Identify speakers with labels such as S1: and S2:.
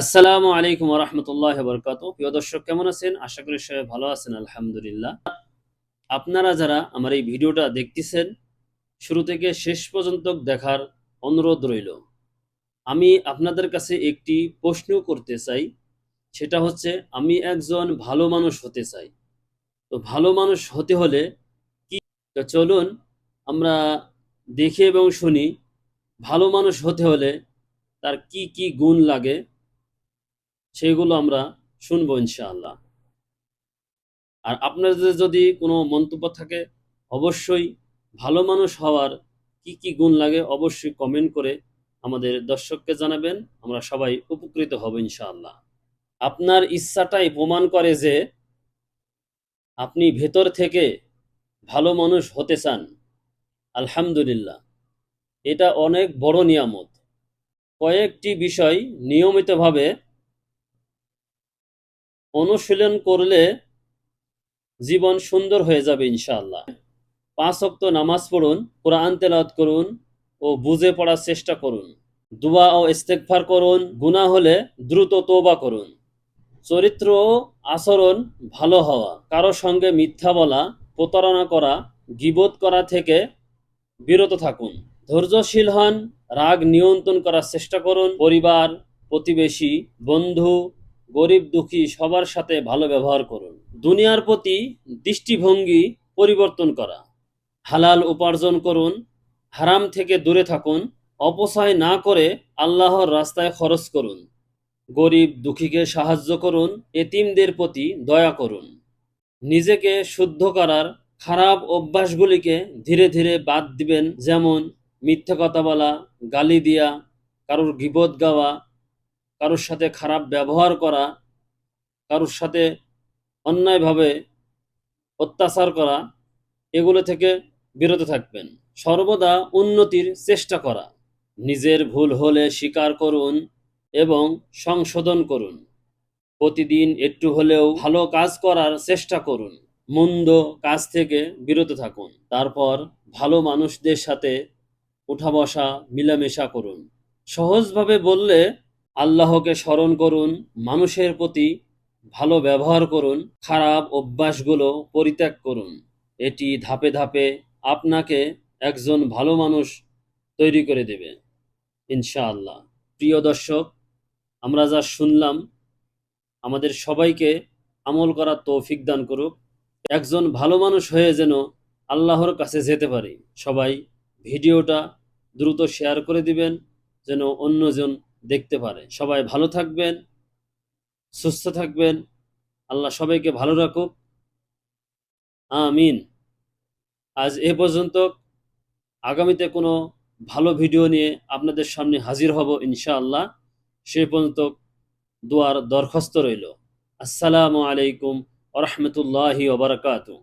S1: আসসালামু আলাইকুম রহমতুল্লাহ বরকাত প্রিয় দর্শক, কেমন আছেন? আশা করি সবাই ভালো আছেন, আলহামদুলিল্লাহ। আপনারা যারা আমার এই ভিডিওটা দেখতেছেন, শুরু থেকে শেষ পর্যন্ত দেখার অনুরোধ রইল। আমি আপনাদের কাছে একটি প্রশ্ন করতে চাই, সেটা হচ্ছে, আমি একজন ভালো মানুষ হতে চাই। তো ভালো মানুষ হতে হলে কি চলুন আমরা দেখি এবং শুনি, ভালো মানুষ হতে হলে তার কি কি গুণ লাগে সেগুলো আমরা শুনব ইনশাআল্লাহ। আর আপনাদের যদি কোনো মন্তব্য থাকে, অবশ্যই ভালো মানুষ হওয়ার কি কি গুণ লাগে অবশ্যই কমেন্ট করে আমাদের দর্শককে জানাবেন, আমরা সবাই উপকৃত হব ইনশাআল্লাহ। আপনার ইচ্ছাটাই প্রমাণ করে যে আপনি ভেতর থেকে ভালো মানুষ হতে চান। আলহামদুলিল্লাহ, এটা অনেক বড় নিয়ামত। কয়েকটি বিষয় নিয়মিতভাবে অনুশীলন করলে জীবন সুন্দর হয়ে যাবে ইনশাআল্লাহ। পাঁচ অক্ত নামাজ পড়ুন, কোরআন তেলাওয়াত করুন ও বুঝে পড়ার চেষ্টা করুন। দোয়া ও ইস্তেকফার করুন, গুনাহ হলে দ্রুত তোবা করুন। চরিত্র ও আচরণ ভালো হওয়া, কারও সঙ্গে মিথ্যা বলা, প্রতারণা করা গিবোধ করা থেকে বিরত থাকুন। ধৈর্যশীল হন, রাগ নিয়ন্ত্রণ করার চেষ্টা করুন। পরিবার, প্রতিবেশী, বন্ধু গরিব দুঃখী সবার সাথে ভালো ব্যবহার করুন। দুনিয়ার প্রতি দৃষ্টিভঙ্গি পরিবর্তন করা। হালাল উপার্জন করুন, হারাম থেকে দূরে থাকুন, অপচয় না করে আল্লাহর রাস্তায় খরচ করুন। গরিব দুঃখীকে সাহায্য করুন, এতিমদের প্রতি দয়া করুন। নিজেকে শুদ্ধ করার খারাপ অভ্যাসগুলিকে ধীরে ধীরে বাদ দিবেন, যেমন মিথ্যা কথা বলা, গালি দিয়া, কারোর গিবত গাওয়া কারোর সাথে খারাপ ব্যবহার করা, কারোর সাথে অন্যায়ভাবে অত্যাচার করা, এগুলো থেকে বিরত থাকবেন। সর্বদা উন্নতির চেষ্টা করা। নিজের ভুল হলে স্বীকার করুন এবং সংশোধন করুন। প্রতিদিন একটু হলেও ভালো কাজ করার চেষ্টা করুন। মন্দ কাজ থেকে বিরত থাকুন। তারপর ভালো মানুষদের সাথে উঠা বসা, মিলামেশা করুন। সহজভাবে বললে আল্লাহকে স্মরণ করুন, মানুষের প্রতি ভালো ব্যবহার করুন, খারাপ অভ্যাসগুলো পরিত্যাগ করুন। এটি ধাপে ধাপে আপনাকে একজন ভালো মানুষ তৈরি করে দেবে, ইনশাআল্লাহ। প্রিয় দর্শক, আমরা যা শুনলাম, আমাদের সবাইকে আমল করার তৌফিক দান করুক। একজন ভালো মানুষ হয়ে যেন আল্লাহর কাছে যেতে পারি। সবাই ভিডিওটা দ্রুত শেয়ার করে দিবেন, যেন অন্যজন দেখতে পারে। সবাই ভালো থাকবেন, সুস্থ থাকবেন। আল্লাহ সবাইকে ভালো রাখুক। আমিন। আজ এ পর্যন্ত। আগামীতে কোনো ভালো ভিডিও নিয়ে আপনাদের সামনে হাজির হব ইনশাআল্লাহ। সে পর্যন্ত দোয়ার দরখাস্ত রইল। আসসালামু আলাইকুম ওরহমতুল্লাহি ওবরাকাতু